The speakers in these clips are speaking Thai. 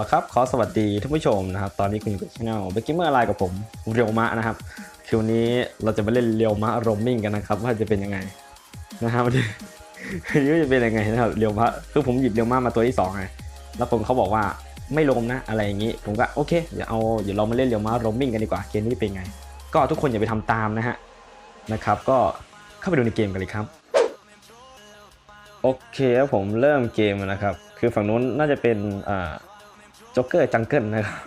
ละครับ ขอสวัสดีท่านผู้ชมนะครับ ตอนนี้คุณอยู่กับช่องเบกกิ้เมอร์ไลน์กับผมเรียวมะนะครับคือวันนี้เราจะมาเล่นเรียวมะโรมมิ่งกันนะครับ ว่าจะเป็นยังไงนะครับนี่จะเป็นยังไงนะครับเรียวมะคือผมหยิบเรียวมะมาตัวที่สองไง แล้วผมเขาบอกว่าไม่ลมนะอะไรอย่างนี้ ผมก็โอเคเดี๋ยวเอาเดี๋ยวเรามาเล่นเรียวมะโรมมิ่งกันดีกว่า เกมนี้เป็นไง ก็ทุกคนอย่าไปทำตามนะฮะ นะครับ ก็เข้าไปดูในเกมกันเลยครับ โอเคครับผมเริ่มเกมนะครับคือฝั่งนู้นน่าจะเป็นอ่า จ็อกเกอร์จังเกิลนะครับ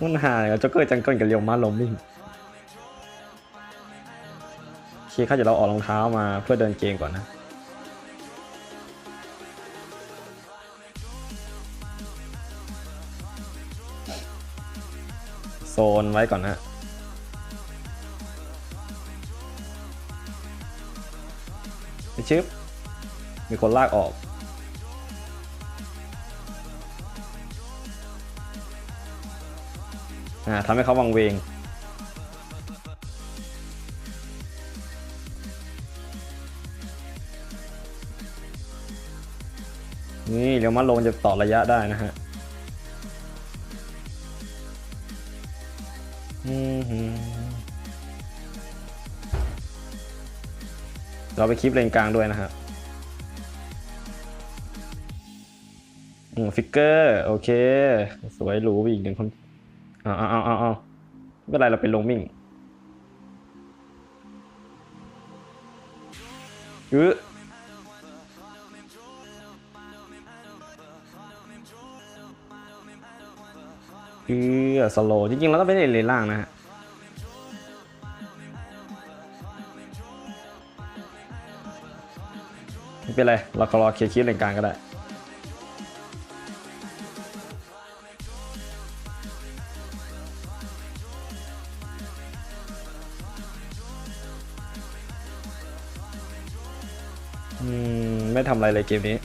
มันหาเลยจ็อกเกอร์จังเกิลกับเรียวมาลมมิ่งโอเคเขาจะเราออกรองเท้ามาเพื่อเดินเกมก่อนนะโซนไว้ก่อนนะไปชึบมีคนลากออก อ่าทำให้เขาวังเวง นี่เดี๋ยวมาลงจะต่อระยะได้นะฮะเราไปคลิปเลนกลางด้วยนะครับฟิกเกอร์ โอเค สวยหรูอีกหนึ่งคน เอาเอาเอาเอาเอาไม่เป็นไรเราเป็นลงมิ่งอืออือสโลจริงๆเราต้องไปเล่นเลนล่างนะฮะไม่เป็นไร เราก็รอเคลียร์คลิปเลนกลางก็ได้ ทำอะไรเลยเกมนี้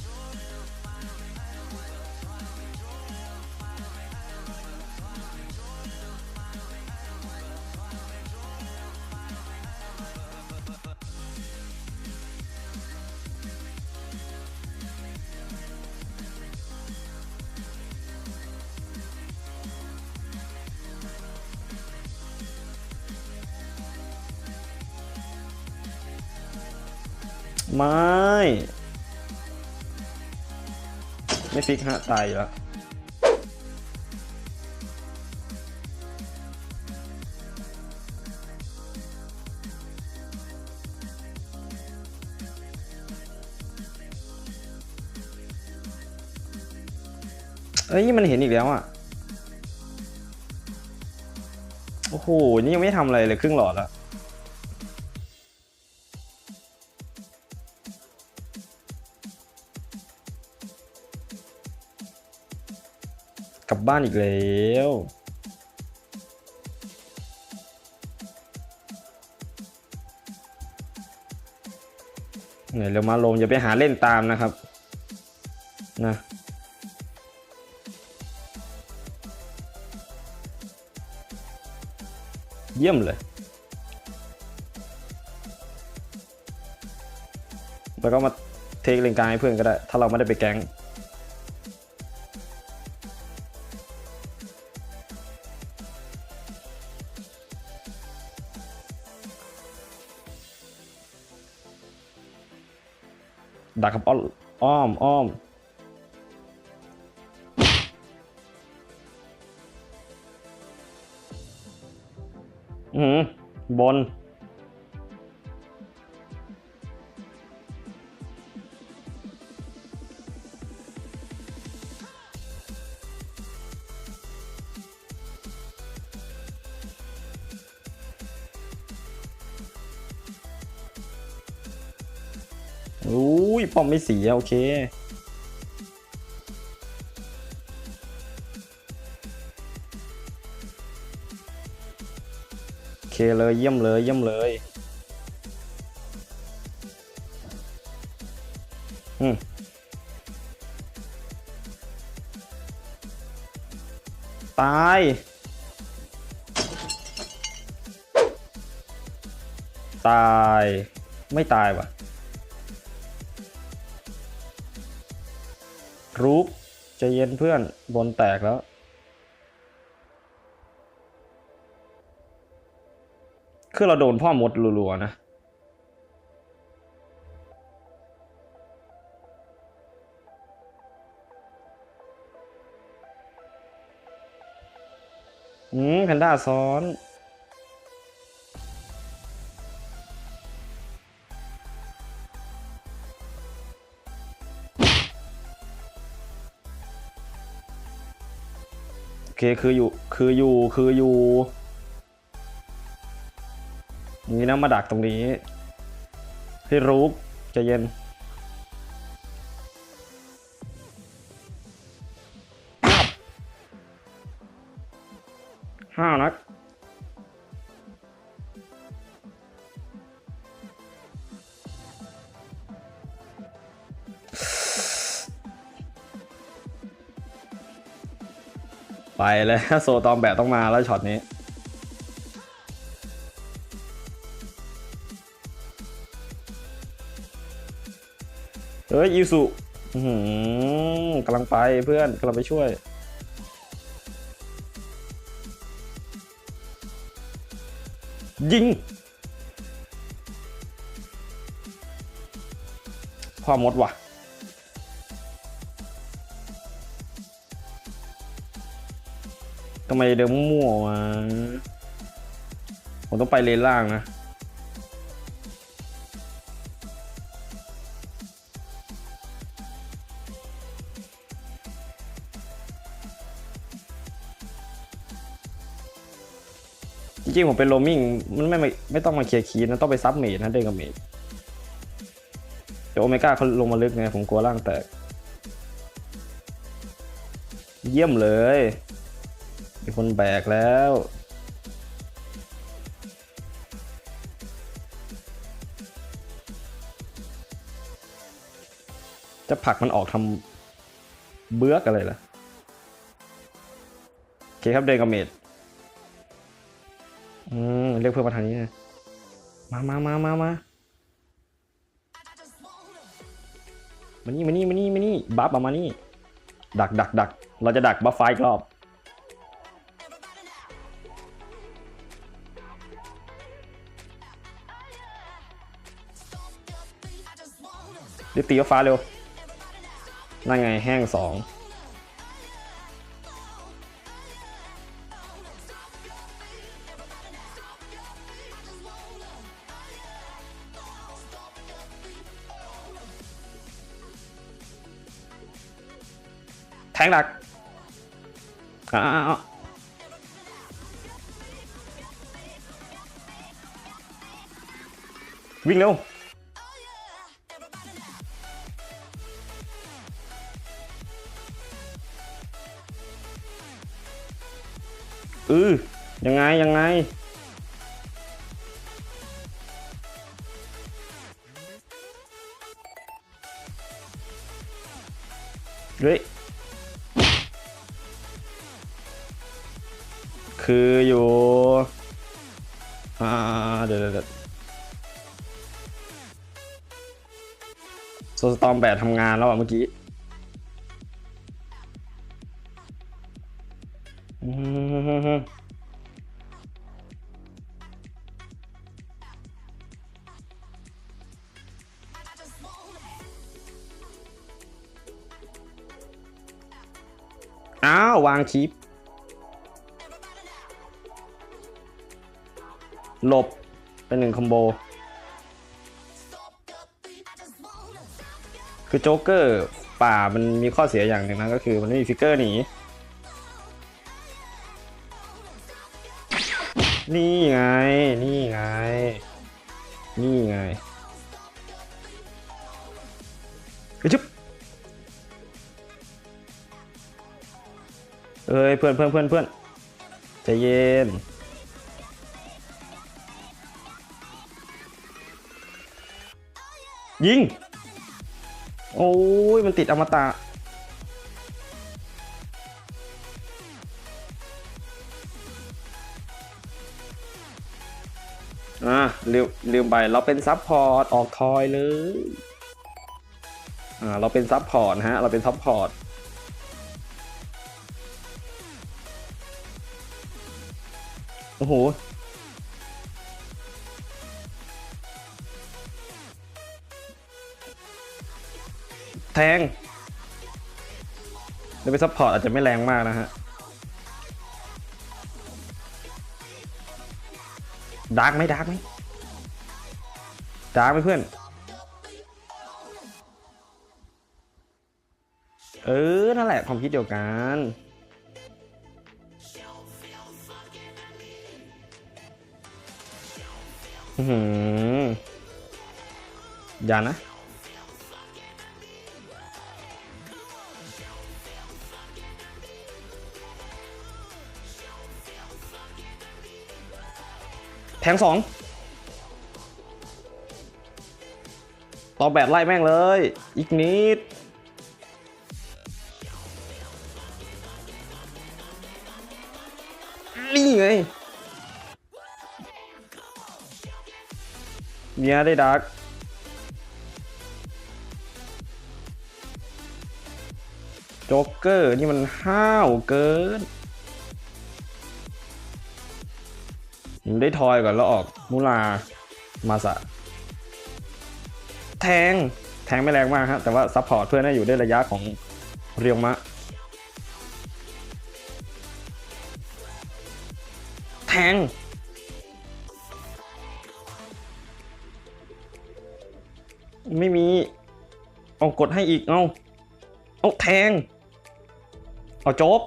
ไม่ ไม่ฟิกฮะตายแล้วเอ้ยมันเห็นอีกแล้วอะ โอ้โห นี่ยังไม่ทำอะไรเลยครึ่งหลอดแล้ว กลับบ้านอีกแล้วเนี่ยเร็วมาลงอย่าไปหาเล่นตามนะครับนะเยี่ยมเลย แล้วก็มาเทคเลนกลางให้เพื่อนก็ได้ ถ้าเราไม่ได้ไปแก๊ง ดักกับอ้อมอ้อมอ้อมอืมบน อุ้ยป้อมไม่เสียโอเคโอเคเลยเยี่ยมเลยเยี่ยมเลยอืมตายตาย ไม่ตายว่ะ รูปใจเย็นเพื่อนบนแตกแล้ว คือเราโดนพ่อมดรัวๆนะอืมแพนด้าซ้อน คคืออยู่คืออยู่คืออยู่นี่นะมาดักตรงนี้ให้รู้จะเย็นห้านัก แล้วโซตอมแบะต้องมาแล้วช็อตนี้ เฮ้ยยูสุกำลังไปเพื่อนกำลังไปช่วยยิง พ่อมดว่ะ ทำไมเดินมั่วๆวะผมต้องไปเลนล่างนะ จริงๆผมเป็นโรมิ่ง มันไม่ไม่ไม่ต้องมาเคลียร์คีย์นะ ต้องไปซับเมดนะเดินกับเมดเดี๋ยวโอเมก้าเขาลงมาลึกไงผมกลัวร่างแตก เยี่ยมเลย มีคนแบกแล้วจะผลักมันออกทำเบื้อกอะไรล่ะ โอเคครับเดินกับเมดอืมเรียกเพื่อนมาทางนี้นะมามามามามามานี่มานี่มานี่มานี่บัฟเอามานี่ ดักดักดักเราจะดักบัฟไฟกรอบ รีบตีฟ้าเร็วนั่นไงแห้งสองแทงดักอ่าอ่าอ่าวิ่งเร็ว ออยังไง ยังไง เฮ้ย คืออยู่ อ่า เดี๋ยวเดี๋ยวเดี๋ยวโซสตอมแบดทำงานแล้วอะเมื่อกี้ อ้าว วางคลิปหลบ เป็นหนึ่งคอมโบ คือโจ๊กเกอร์ป่ามันมีข้อเสียอย่างหนึ่งนะก็คือมันไม่มีฟิกเกอร์หนี นี่ไง นี่ไง นี่ไงเฮ้ยจุ๊บ เอ้ยเพื่อนเพื่อนเพื่อนเพื่อนใจเย็นยิง โอ้ย มันติดอมตะ อ่าลืมลืมไป เราเป็นซับพอร์ต ออกทอยเลย อ่า เราเป็นซับพอร์ตฮะ เราเป็นซับพอร์ต โอ้โห แทงเดี๋ยวไปซัพพอร์ตอาจจะไม่แรงมากนะฮะ ดาร์กไหมดาร์กไหมดาร์กไหมเพื่อน เออ นั่นแหละความคิดเดียวกัน หืออย่านะ แทงสองต่อแบดไล่แม่งเลย อีกนิด เนี่ยได้ดักโจ๊กเกอร์นี่มันห้าวเกินได้ทอยก่อนแล้วออกมูลามาสะ แทง แทงไม่แรงมากครับแต่ว่าซัพพอร์ตเพื่อนให้อยู่ได้ระยะของเรียวมะ แทง ไม่มีเอากดให้อีกเอาเอาแทง เอาจ๊ก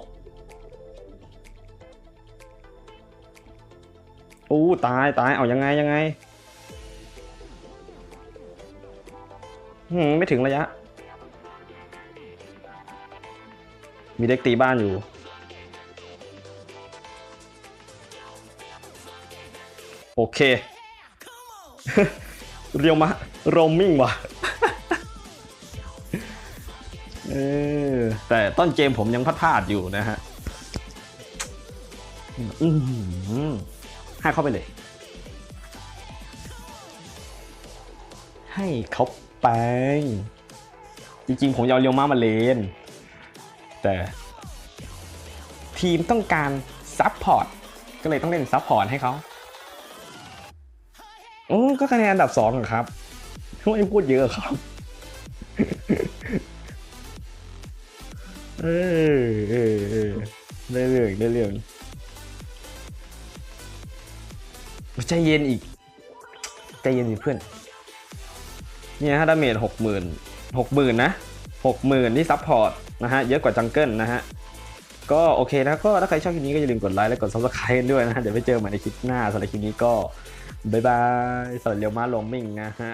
อู้ตายตายเอายังไงยังไงหืมไม่ถึงระยะ มีเด็กตีบ้านอยู่โอเค เรียวมะโรมมิ่งว่ะเออแต่ต้นเกมผมยังพลาดอยู่นะฮะอือหือให้เข้าไปเลย ให้เขาไป จริงๆ ผมยาวเรียวมามาเลน แต่ ทีมต้องการซับพอร์ต ก็เลยต้องเล่นซับพอร์ตให้เขา โอ้ก็คะแนนอันดับสองอะครับไม่พูดเยอะครับ เออเออเออได้เรื่องได้เรื่องใจเย็นอีก ใจเย็นสิเพื่อน เนี่ยฮะดาเมจหกหมื่นหกหมื่นนะหกหมื่นที่ซัพพอร์ตนะฮะ เยอะกว่าจังเกิลนะฮะ ก็โอเคนะก็ถ้าใครชอบคลิปนี้ก็อย่าลืมกดไลค์และกด subscribe ด้วยนะฮะ เดี๋ยวไปเจอกันใหม่ในคลิปหน้าสำหรับคลิปนี้ก็ บ๊ายบายสวัสดีเรียวมาลงมมิ่งนะฮะ